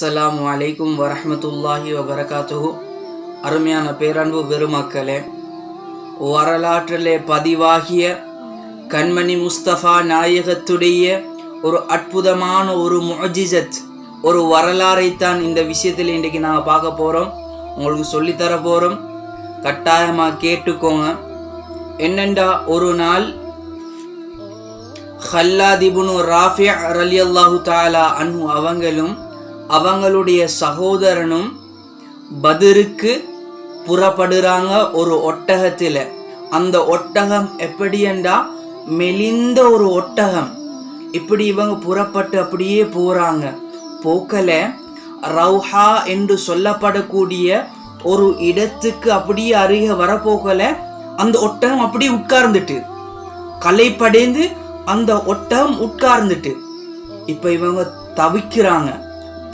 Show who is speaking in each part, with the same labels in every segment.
Speaker 1: அஸ்ஸலாமு அலைக்கும் வரமத்துல்லாஹி வபரகாத்துஹு. அருமையான பேரன்பு பெருமக்களே வரலாற்றிலே பதிவாகிய கண்மணி முஸ்தபா நாயகத்துடைய ஒரு அற்புதமான ஒரு முஜிசத் ஒரு வரலாறைத்தான் இந்த விஷயத்தில் இன்றைக்கு நாங்கள் பார்க்க போகிறோம் உங்களுக்கு சொல்லித்தர போகிறோம் கட்டாயமாக கேட்டுக்கோங்க. என்னெண்டா ஒரு நாள் ஹல்லாதிபுனு ராஃபியா ராஃபி ரலியல்லாஹு தாலா அன்ஹு அவங்களும் அவங்களுடைய சகோதரனும் பதிருக்கு புறப்படுறாங்க ஒரு ஒட்டகத்தில். அந்த ஒட்டகம் எப்படியண்டா மெலிந்த ஒரு ஒட்டகம். இப்படி இவங்க புறப்பட்டு அப்படியே போகிறாங்க போக்கல ரவுஹா என்று சொல்லப்படக்கூடிய ஒரு இடத்துக்கு அப்படியே அருகே வரப்போக்கல அந்த ஒட்டகம் அப்படியே உட்கார்ந்துட்டு. கலைப்படைந்து அந்த ஒட்டகம் உட்கார்ந்துட்டு. இப்போ இவங்க தவிக்கிறாங்க.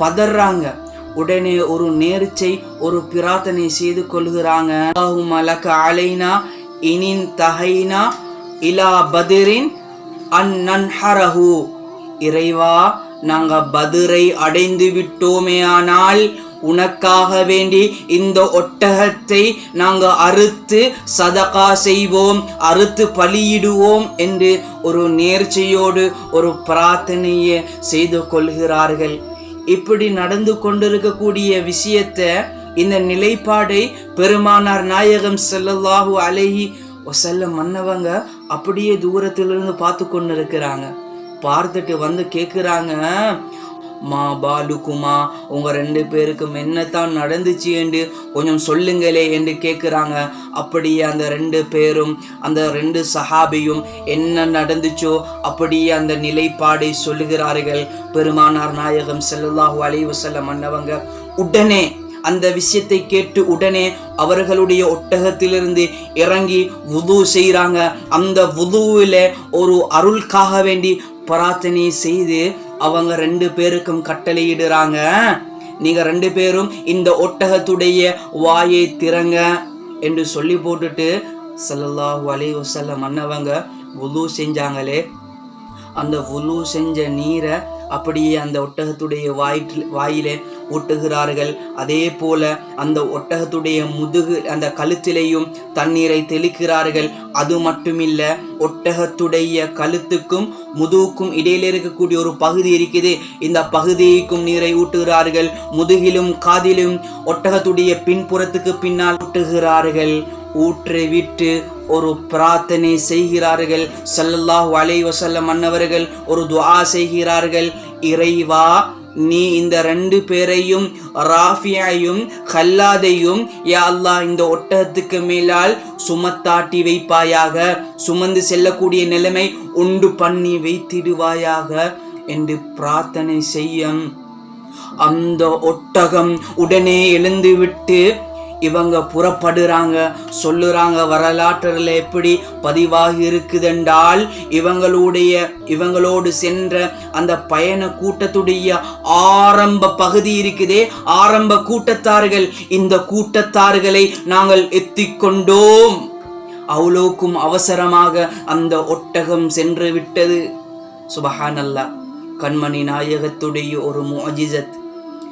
Speaker 1: பதறாங்க. உடனே ஒரு நேர்ச்சை ஒரு பிரார்த்தனை செய்து கொள்கிறாங்க. அல்லாஹும்ம அலைனா இனின் தகைனா இலா பதிரின் அந்நன்ஹரஹு இறைவா நாங்க பதிரை அடைந்து விட்டோமே ஆனால் உனக்காக வேண்டி இந்த ஒட்டகத்தை நாங்க அறுத்து சதகா செய்வோம் அறுத்து பலியிடுவோம் என்று ஒரு நேர்ச்சையோடு ஒரு பிரார்த்தனையை செய்து கொள்கிறார்கள். இப்படி நடந்து கொண்டிருக்கக்கூடிய விஷயத்தை இந்த நிலைப்பாடை பெருமானார் நாயகம் செல்லல்லாஹு அலைஹி செல்ல மன்னவங்க அப்படியே தூரத்திலிருந்து பார்த்து கொண்டு இருக்கிறாங்க பார்த்துட்டு வந்து கேட்குறாங்க மா பாலுக்குமா உங்கள் ரெண்டு பேருக்கும் என்னத்தான் நடந்துச்சு என்று கொஞ்சம் சொல்லுங்களே என்று கேட்குறாங்க அப்படியே அந்த ரெண்டு பேரும் அந்த ரெண்டு சஹாபியும் என்ன நடந்துச்சோ அப்படியே அந்த நிலைப்பாடை சொல்லுகிறார்கள். பெருமானார் நாயகம் செல்லல்லாஹு அலைஹி வஸல்லம் மன்னவங்க உடனே அந்த விஷயத்தை கேட்டு உடனே அவர்களுடைய ஒட்டகத்திலிருந்து இறங்கி உது செய்கிறாங்க அந்த உதுவில் ஒரு அருள்காக வேண்டி பிரார்த்தனை செய்து அவங்க ரெண்டு பேருக்கும் கட்டளையிடுறாங்க. நீங்க ரெண்டு பேரும் இந்த ஒட்டகத்துடைய வாயை திறங்க என்று சொல்லி போட்டுட்டு சல்லல்லாஹு அலைஹி வஸல்லம் அண்ணவங்க உலு செஞ்சாங்களே. அந்த உலு செஞ்ச நீரை அப்படியே அந்த ஒட்டகத்துடைய வாயிற்று வாயிலே ஊட்டுகிறார்கள் அதே போல அந்த ஒட்டகத்துடைய முதுகு அந்த கழுத்திலையும் தண்ணீரை தெளிக்கிறார்கள். அது மட்டுமில்ல ஒட்டகத்துடைய கழுத்துக்கும் முதுகுக்கும் இடையில இருக்கக்கூடிய ஒரு பகுதி இருக்குது இந்த பகுதிக்கும் நீரை ஊட்டுகிறார்கள். முதுகிலும் காதிலும் ஒட்டகத்துடைய பின்புறத்துக்கு பின்னால் ஊட்டுகிறார்கள் ஊற்றை விட்டு ஒரு பிரார்த்தனை செய்கிறார்கள். ஸல்லல்லாஹு அலைவசல்ல மன்னவர்கள் ஒரு துவா செய்கிறார்கள். இறைவா நீ இந்த ரெண்டு பேரையும் ராஃபியாயும் கல்லாதையும் யா அல்லாஹ் இந்த ஒட்டகத்துக்கு மேலால் சுமத்தாட்டி வைப்பாயாக. சுமந்து செல்லக்கூடிய நிலைமை உண்டு பண்ணி வைத்திடுவாயாக என்று பிரார்த்தனை செய்யும். அந்த ஒட்டகம் உடனே எழுந்துவிட்டு இவங்க புறப்படுறாங்க சொல்லுறாங்க வரலாற்றில் எப்படி பதிவாகி இருக்குதென்றால் இவங்களுடைய இவங்களோடு சென்ற அந்த பயண கூட்டத்துடைய ஆரம்ப பகுதி இருக்குதே ஆரம்ப கூட்டத்தார்கள். இந்த கூட்டத்தார்களை நாங்கள் எத்திக்கொண்டோம். அவ்வளோக்கும் அவசரமாக அந்த ஒட்டகம் சென்று விட்டது. சுபஹானல்லா கண்மணி நாயகத்துடைய ஒரு மோஜிசத்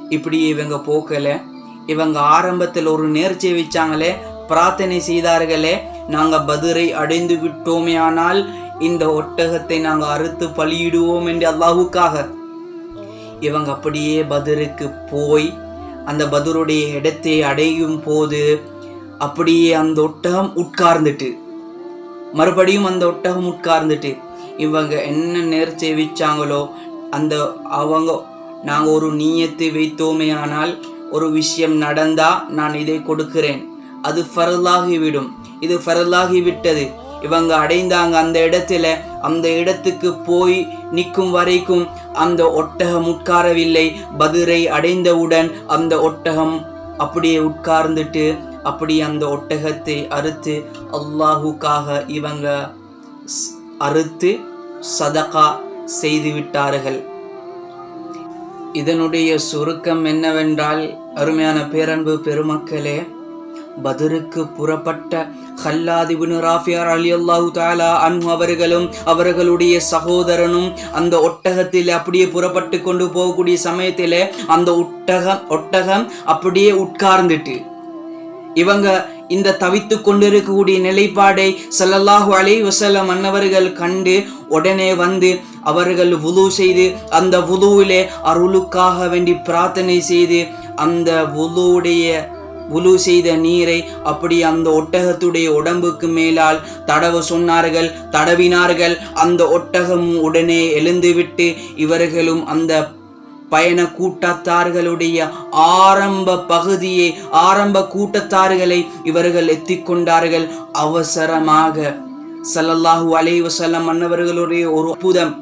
Speaker 1: இப்படி இவங்க போக்கல. இவங்க ஆரம்பத்தில் ஒரு நேர்ச்சி வச்சாங்களே பிரார்த்தனை செய்தார்களே நாங்கள் பதிரை அடைந்து விட்டோமே ஆனால் இந்த ஒட்டகத்தை நாங்கள் அறுத்து பலியிடுவோம் என்று அல்லாஹுக்காக. இவங்க அப்படியே பதிருக்கு போய் அந்த பதிலுடைய இடத்தை அடையும் போது அப்படியே அந்த ஒட்டகம் உட்கார்ந்துட்டு மறுபடியும் அந்த ஒட்டகம் உட்கார்ந்துட்டு இவங்க என்ன நேர்ச்சி வச்சாங்களோ அந்த அவங்க நாங்கள் ஒரு நீயத்தை வைத்தோமே ஆனால் ஒரு விஷயம் நடந்தா நான் இதை கொடுக்கிறேன். அது ஃபரலாகிவிடும். இது ஃபரலாகிவிட்டது. இவங்க அடைந்தாங்க அந்த இடத்துல. அந்த இடத்துக்கு போய் நிற்கும் வரைக்கும் அந்த ஒட்டகம் உட்காரவில்லை. பதிரை அடைந்தவுடன் அந்த ஒட்டகம் அப்படியே உட்கார்ந்துட்டு அப்படி அந்த ஒட்டகத்தை அறுத்து அல்லாஹுக்காக இவங்க அறுத்து சதகா செய்து விட்டார்கள் இதனுடைய சுருக்கம் என்னவென்றால் அருமையான பேரன்பு பெருமக்களே பதருக்கு புறப்பட்ட ஹல்லாதிபுன் ராஃபியார் அலி அல்லாஹு தாலா அன்பு அவர்களும் அவர்களுடைய சகோதரனும் அந்த ஒட்டகத்தில் அப்படியே புறப்பட்டு கொண்டு போகக்கூடிய சமயத்தில் அந்த ஒட்டகம் ஒட்டகம் அப்படியே உட்கார்ந்துட்டு இவங்க இந்த தவித்து கொண்டிருக்கக்கூடிய நிலைப்பாடை சல்லல்லாஹு அலை வஸல்லம் மன்னவர்கள் கண்டு உடனே வந்து அவர்கள் வுது செய்து அந்த உதுவிலே அருளுக்காக வேண்டி பிரார்த்தனை செய்து அந்த உதுவுடைய உலு செய்த நீரை அப்படி அந்த ஒட்டகத்துடைய உடம்புக்கு மேலால் தடவ சொன்னார்கள் தடவினார்கள். அந்த ஒட்டகம் உடனே எழுந்துவிட்டு இவர்களும் அந்த பயண கூட்டத்தார்களுடைய ஆரம்ப பகுதியை ஆரம்ப கூட்டத்தார்களை இவர்கள் எத்திக்கொண்டார்கள். அவசரமாக சல்லல்லாஹு அலைவசல்லம் வஸல்லம் மன்னவர்களுடைய ஒரு அற்புதம்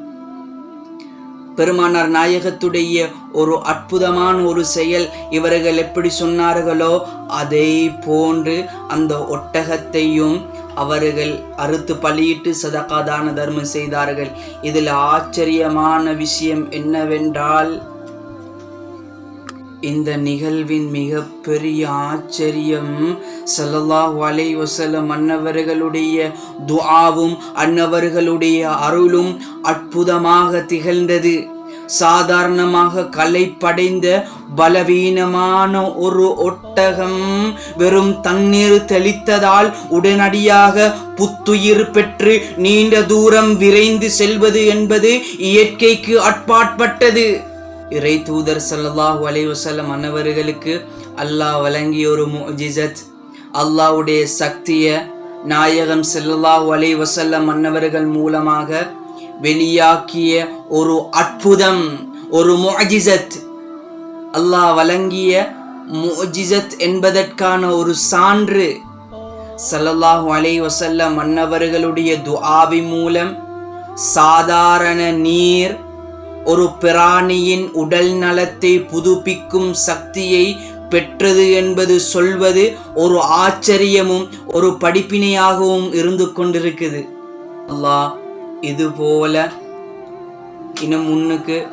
Speaker 1: பெருமானார் நாயகத்துடைய ஒரு அற்புதமான ஒரு செயல் இவர்கள் எப்படி சொன்னார்களோ அதை போன்று அந்த ஒட்டகத்தையும் அவர்கள் அறுத்து பலியிட்டு சதகாதான தர்மம் செய்தார்கள். இதில் ஆச்சரியமான விஷயம் என்னவென்றால் இந்த நிகழ்வின் மிக பெரிய ஆச்சரியம் சல்லல்லாஹ் அலைஹி வஸல்லம் அன்னவர்களுடைய துஆவும் அன்னவர்களுடைய அருளும் அற்புதமாக திகழ்ந்தது. சாதாரணமாக கலைப்படைந்த பலவீனமான ஒரு ஒட்டகம் வெறும் தண்ணீர் தெளித்ததால் உடனடியாக புத்துயிர் பெற்று நீண்ட தூரம் விரைந்து செல்வது என்பது இயற்கைக்கு அட்பாட்பட்டது இறை தூதர் சல்லாஹூ அலைவசல்லம் அன்னவர்களுக்கு அல்லாஹ் வழங்கிய ஒரு முஜிசத் அல்லாஹ்வுடைய சக்தியை நாயகம் ஸல்லல்லாஹு அலைஹி வஸல்லம் அன்னவர்கள் மூலமாக வெளியாக்கிய ஒரு அற்புதம் ஒரு முஜிசத் அல்லாஹ் வழங்கிய முஜிசத் என்பதற்கான ஒரு சான்று. ஸல்லல்லாஹு அலைஹி வஸல்லம் மன்னவர்களுடைய துஆவி மூலம் சாதாரண நீர் ஒரு பிராணியின் உடல் நலத்தை புதுப்பிக்கும் சக்தியை பெற்றது என்பது சொல்வது ஒரு ஆச்சரியமும் ஒரு படிப்பினையாகவும் இருந்து கொண்டிருக்குது. அல்லாஹ் இது போல இன்னும் முன்னுக்கு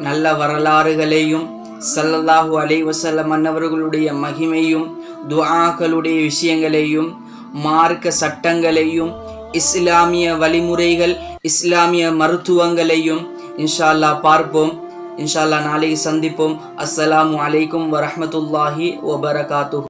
Speaker 1: நல்ல வரலாறுகளையும் சல்லல்லாஹு அலைஹி வஸல்லம் மன்னவர்களுடைய மகிமையும் துஆக்களுடைய விஷயங்களையும் மார்க்க சட்டங்களையும் இஸ்லாமிய வழிமுறைகள் இஸ்லாமிய மருத்துவங்களையும் இன்ஷா அல்லாஹ் பார்ப்போம். இன்ஷா அல்லாஹ் நாளைக்கு சந்திப்போம். அஸ்ஸலாமு அலைக்கும் வரஹ்மத்துல்லாஹி வபரகாத்துஹு.